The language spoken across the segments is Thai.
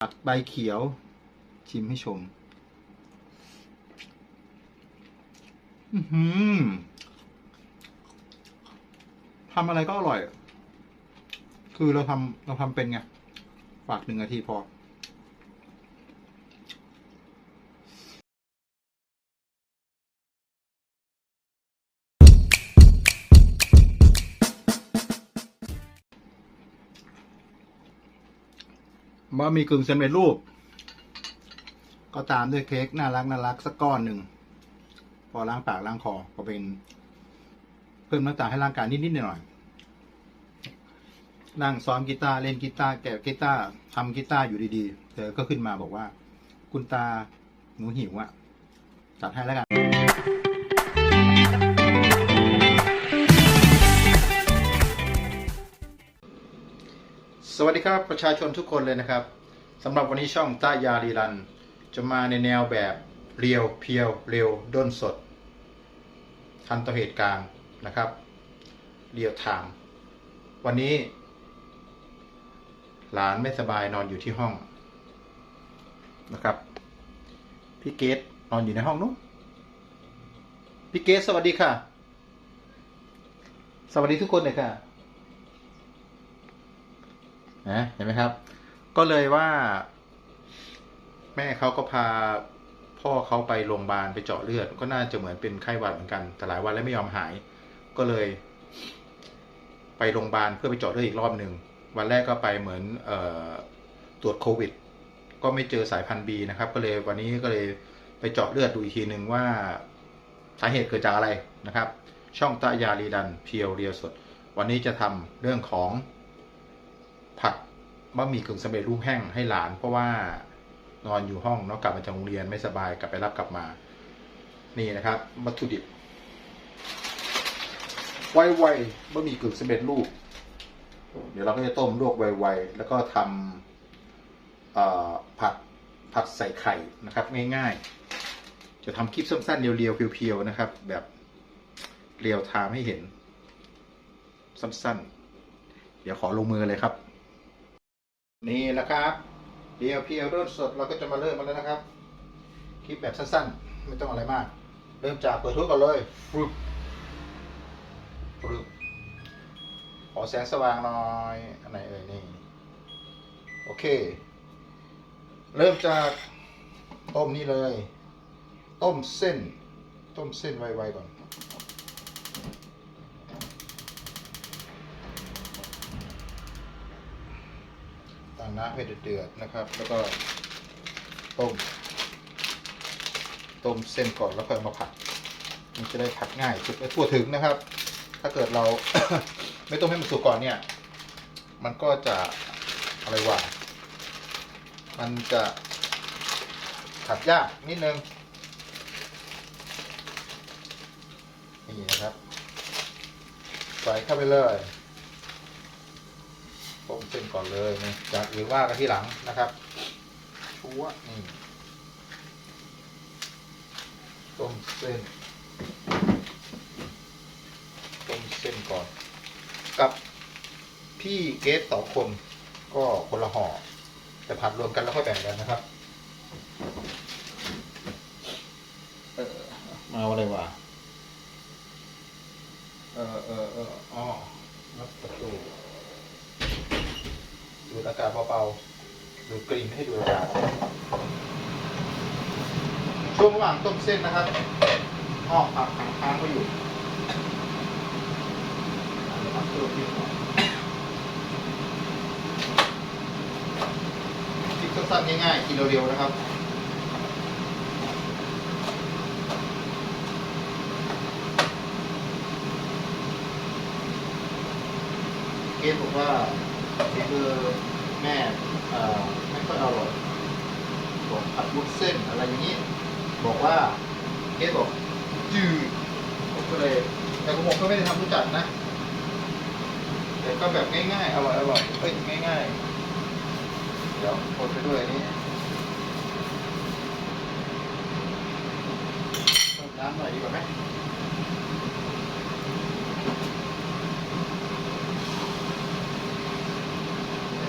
ตัดใบเขียวชิมให้ชม อืมทำอะไรก็อร่อย คือเราทำเราทำเป็นไง ฝากหนึ่งนาทีพอ บะหมี่กึ่งสำเร็จรูป ก็ตามด้วยเค้กน่ารักน่ารักสักก้อนหนึ่ง พอล้างปากล้างคอก็เป็น เพิ่มน้ำตาลให้ร่างกายนิดๆหน่อยๆนั่งซ้อมกีตาร์เล่นกีตาร์แกะกีตาร์ทำกีตาร์อยู่ดีๆเธอก็ขึ้นมาบอกว่า คุณตาหนูหิวอะ่ะจัดให้แล้วกัน สวัสดีครับประชาชนทุกคนเลยนะครับสำหรับวันนี้ช่องต้ายารีรัน จะมาในแนวแบบเรียวเพียวเร็วด้นสด ทันต่อเหตุการณ์นะครับเรียวไทม์วันนี้ หลานไม่สบายนอนอยู่ที่ห้องนะครับพี่เกดนอนอยู่ในห้องนู้นพี่เกดสวัสดีค่ะ สวัสดีทุกคนเลยค่ะ นะเห็นไหมครับ ก็เลยว่า แม่เขาก็พาพ่อเขาไปโรงพยาบาลไปเจาะเลือด ก็น่าจะเหมือนเป็นไข้หวัดเหมือนกันแต่หลายวันแล้วไม่ยอมหาย ก็เลย ไปโรงพยาบาลเพื่อไปเจาะเลือดอีกรอบหนึ่งวันแรกก็ไปเหมือนเออตรวจโควิด ก็ไม่เจอสายพันธุ์บีนะครับ ก็เลยวันนี้ก็เลยไปเจาะเลือดดูอีกทีหนึ่งว่าสาเหตุเกิดจากอะไรนะครับ ช่องตายารีดันเพียวเรียวสด วันนี้จะทำเรื่องของ ผัดบะหมี่กึ่งสำเร็จรูปแห้งให้หลาน เพราะว่านอนอยู่ห้องเนาะกลับมาจากโรงเรียนไม่สบายกลับไปรับกลับมา นี่นะครับวัตถุดิบไวๆบะหมี่กึ่งสำเร็จรูป เดี๋ยวเราก็จะต้มลวกไวๆแล้วก็ทำผัดผัดใส่ไข่นะครับ ง่ายๆ จะทำคลิปสั้นๆเรียวๆเพียวๆนะครับ แบบเรียวไทม์ให้เห็นสั้นๆ เดี๋ยวขอลงมือเลยครับ นี่แหละครับเดียวเพียวเริ่มสดเราก็จะมาเริ่มกันแล้วนะครับ คลิปแบบสั้นๆ ไม่ต้องอะไรมาก เริ่มจากเปิดทุกก่อนเลยฟรึบฟรึบขอแสงสว่างหน่อยอันไหนเอ่ยนี่ โอเค เริ่มจากต้มนี่เลย ต้มเส้น ต้มเส้นไวๆก่อน ตั้ง น้ำให้เดือดๆนะครับ แล้วก็ต้ม ต้มเส้นก่อนแล้วค่อยมาผัด มันจะได้ผัดง่ายสุดทั่วถึงนะครับ ถ้าเกิดเรา ไม่ต้มให้มันสุกก่อนเนี่ย มันก็จะอะไรวะมันจะผัดยากนิดนึงนี่นะครับใส่เข้าไปเลย ต้มเส้นก่อนเลยนี่จากอื่นว่ากันที่หลังนะครับชัวนี่ต้มเส้นต้มเส้นก่อน กับพี่เกสสองคนก็คนละห่อแต่ผัดรวมกันแล้วค่อยแบ่งกันนะครับเออมาเอาอะไรวะเออเออเอออ๋อรับประตู ดูดอา กาศเบาๆดูกลิ่นให้ดูดอากาศช่วงระหว่างต้มเส้นนะครับอ้อผักค้างไว้อยู่ผักตัวพริกก่อนพริกสั้นๆง่ายๆ กินเร็วๆนะครับเกสบอกว่านี่คือม่เอ่อไม่ค่อยอร่อยบอก ผัดวุ้นเส้นอะไรอย่างนี้ บอกว่าเกสบอกจืดผมก็เลย แต่ผมก็ไม่ได้ทำรู้จักนะ แต่ก็แบบง่ายๆ อร่อยอร่อยเอ้ยง่ายๆ เดี๋ยวคนไปด้วยอันนี้เพิ่มน้ำหน่อยดีกว่าไหม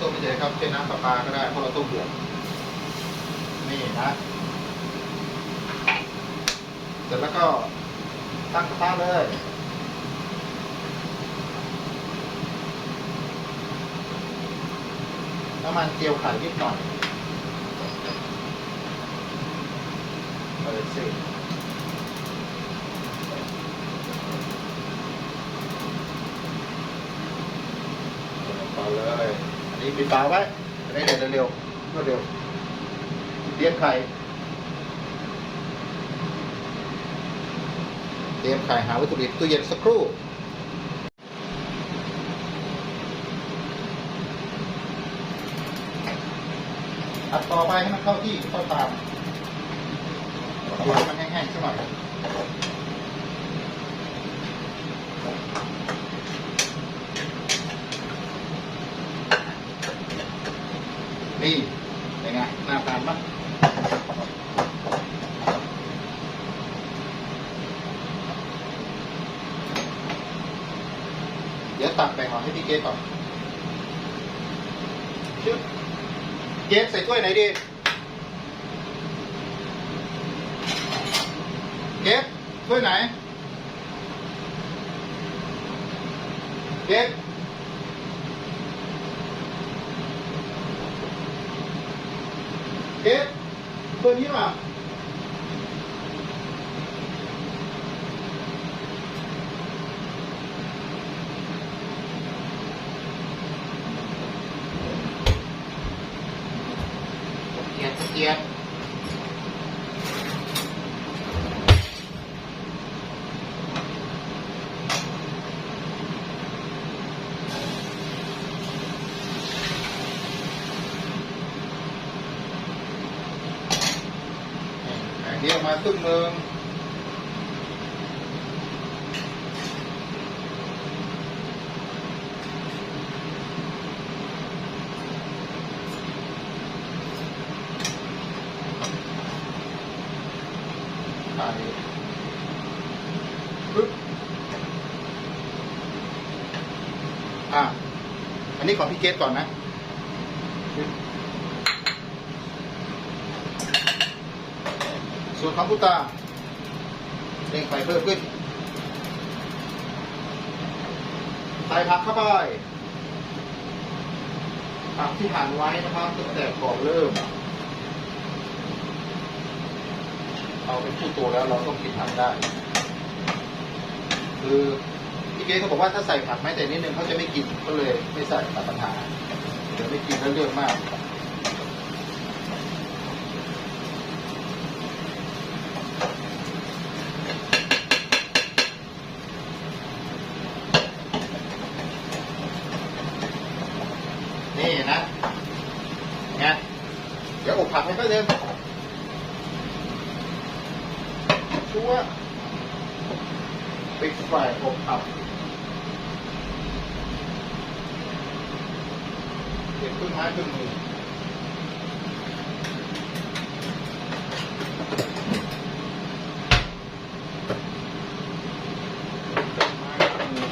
ต้มไม่เฉยครับใช้น้ำประปาก็ได้เพราะเราต้มเดือด นี่นะ เสร็จแล้วก็ตั้งกระทะเลย น้ำมันเจียวไข่นิดหน่อยเปิดสิเปิดเลย อันนี้ปิดฝาไว้จะได้เด็ดเร็วรวดเร็ว เตรียมไข่เตรียมไข่หาวัตถุดิบตู้เย็นสักครู่อัดต่อไปให้มันเข้าที่เข้าตามเอาให้มันแห้งๆสักหน่อยนี่เป็นไงหน่าทามั้ย ตักแบ่งออกให้พี่เกดก่อนชึบเกฟใส่ถ้วยไหนดี เกฟถ้วยไหน เกฟเกฟถ้วยนี้ป่ะ แบ่งนี้องหนึ่งไข่ปึ๊บอะอันนี้ของพี่เกตก่อนนะปึ๊บส่วน ของพุตาเร่งไฟเพิ่มขึ้นใส่ผักเข้าไปผักที่หั่นไว้นะครับตั้งแต่ก่อนเริ่มเราเป็นผู้โตแล้วเราต้องกินผักได้ คือพี่เก๊เขาบอกว่าถ้าใส่ผักแม้แต่นิดนึงเขาจะไม่กินก็เลยไม่ใส่ตัดปัญหาเดี๋ยวไม่กินแล้วเรื่องมาก นี่นะไงเดี๋ยวอบผักให้แป๊บนึง ชัวร์ ปิดไฟอบอับเก็บขึ้นไม้ขึ้นมือไม้ขึ้นมือ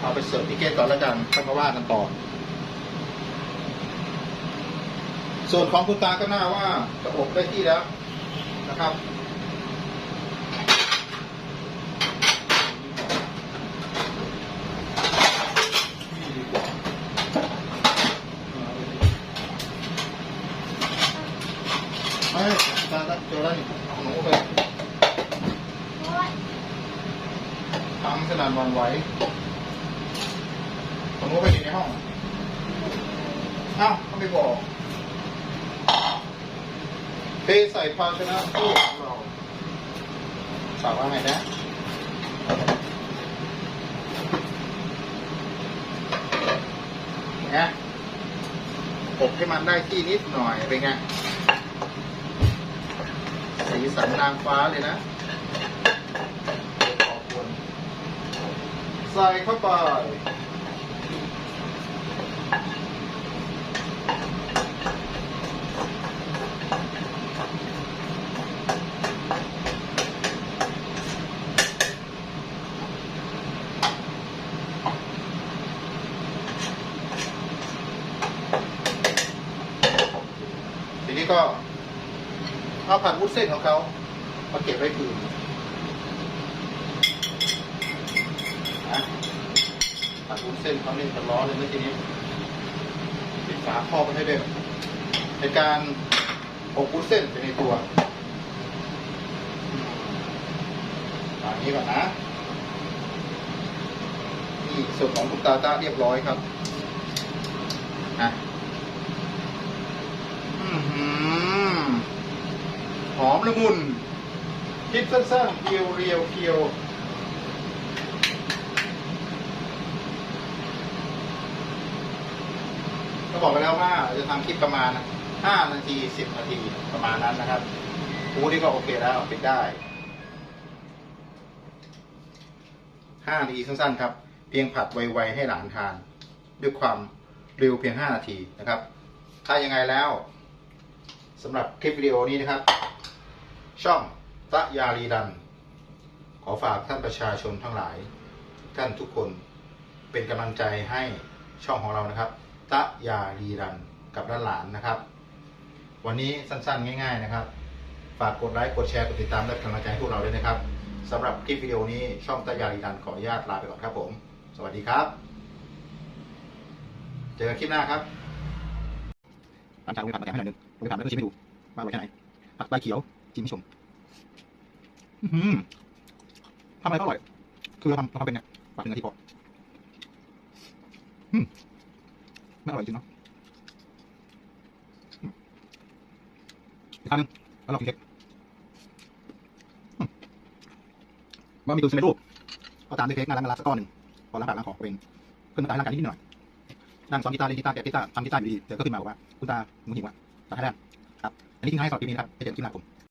เอาไปเสิร์ฟพี่เกตก่อนแล้วกันค่อยมาว่ากันต่อ ส่วนของคุณตาก็น่าว่าจะอบได้ที่แล้วนะครับไม่ตาตาเจอแล้วนี่เอาหนูไปทำขนาดวันไหวหนูไปอยู่ในห้อง เอ้าเขาไม่บอก เทใส่ภาชนะตู้ของเราสั่งว่าไงนะเนี่ยอบให้มันได้ที่นิดหน่อยเป็นไง สีสันนางฟ้าเลยนะขอบคุณใส่เข้าไป ก็ เอาผัดวุ้นเส้นของเขามาเก็บไว้คืนนะผัดวุ้นเส้นเขาเนี่ยจะร้อนเลยเมื่อกี้นี้ปิดฝาครอบไปให้ด้วยในการอบวุ้นเส้นไปในตัวตามนี้ก่อนนะนี่ส่วนของคุณตาตาเรียบร้อยครับนะอื้อหือหอ มละมุนคลิปสั้นๆเพียวเรียวเพียวก็บอกไปแล้วว่าจะทำคลิปประมาณ 5 นาที 10 นาทีประมาณนั้นนะครับคูนี่ก็โอเคแล้วปิดได้ 5 นาทีสั้นๆครับ เพียงผัดไวๆให้หลานทาน ด้วยความเร็วเพียง 5 นาทีนะครับ ถ้ายังไงแล้วสำหรับคลิปวิดีโอนี้นะครับ ช่องตะยาลีดัน ขอฝากท่านประชาชนทั้งหลาย ท่านทุกคนเป็นกำลังใจให้ช่องของเรานะครับ ตะยาลีดันกับด้านหลานนะครับ วันนี้สั้นๆ ง่าย ๆนะครับ ฝากกดไลค์กดแชร์กดติดตามและเป็นกำลังใจให้พวกเราด้วยนะครับสำหรับคลิปวิดีโอนี้ช่องตะยาลีดันขออนุญาตลาไปก่อนครับผม สวัสดีครับ เจอกันคลิปหน้าครับหลังจากเราไปผัดมาแกให้หน่อยนึงเราไปผัดแล้วก็ชิมให้ดูว่าอร่อยแค่ไหนผัดใบเขียว ชิมชมอื้อหือทำอะไรก็อร่อย คือเราทำเราทำเป็นเนี่ยผัดหนึ่งนาทีพออืมไม่อร่อยจริงเนาะอีกครั้งหนึงแล้วเรากินเค้กอืมว่ามีตัวสำเร็จรูปเอาตามด้วยเค้กน่ารักน่ารักสักก้อนหนึ่งพอล้างปากล้างคอเป็นเพิ่มน้ำตาลร่างกายนิดหน่อยนั่งซ้อมกีตาร์เล่นกีตาร์แกะกีตาร์ทำกีตาร์อยู่ดีเจอก็ขึ้นมาบอกว่า คุณตาหนูหิวอะตัดให้ได้ครับ อันนี้ทิ้งให้สำหรับปีนี้นะครับไปเจอกันคลิปหน้าผม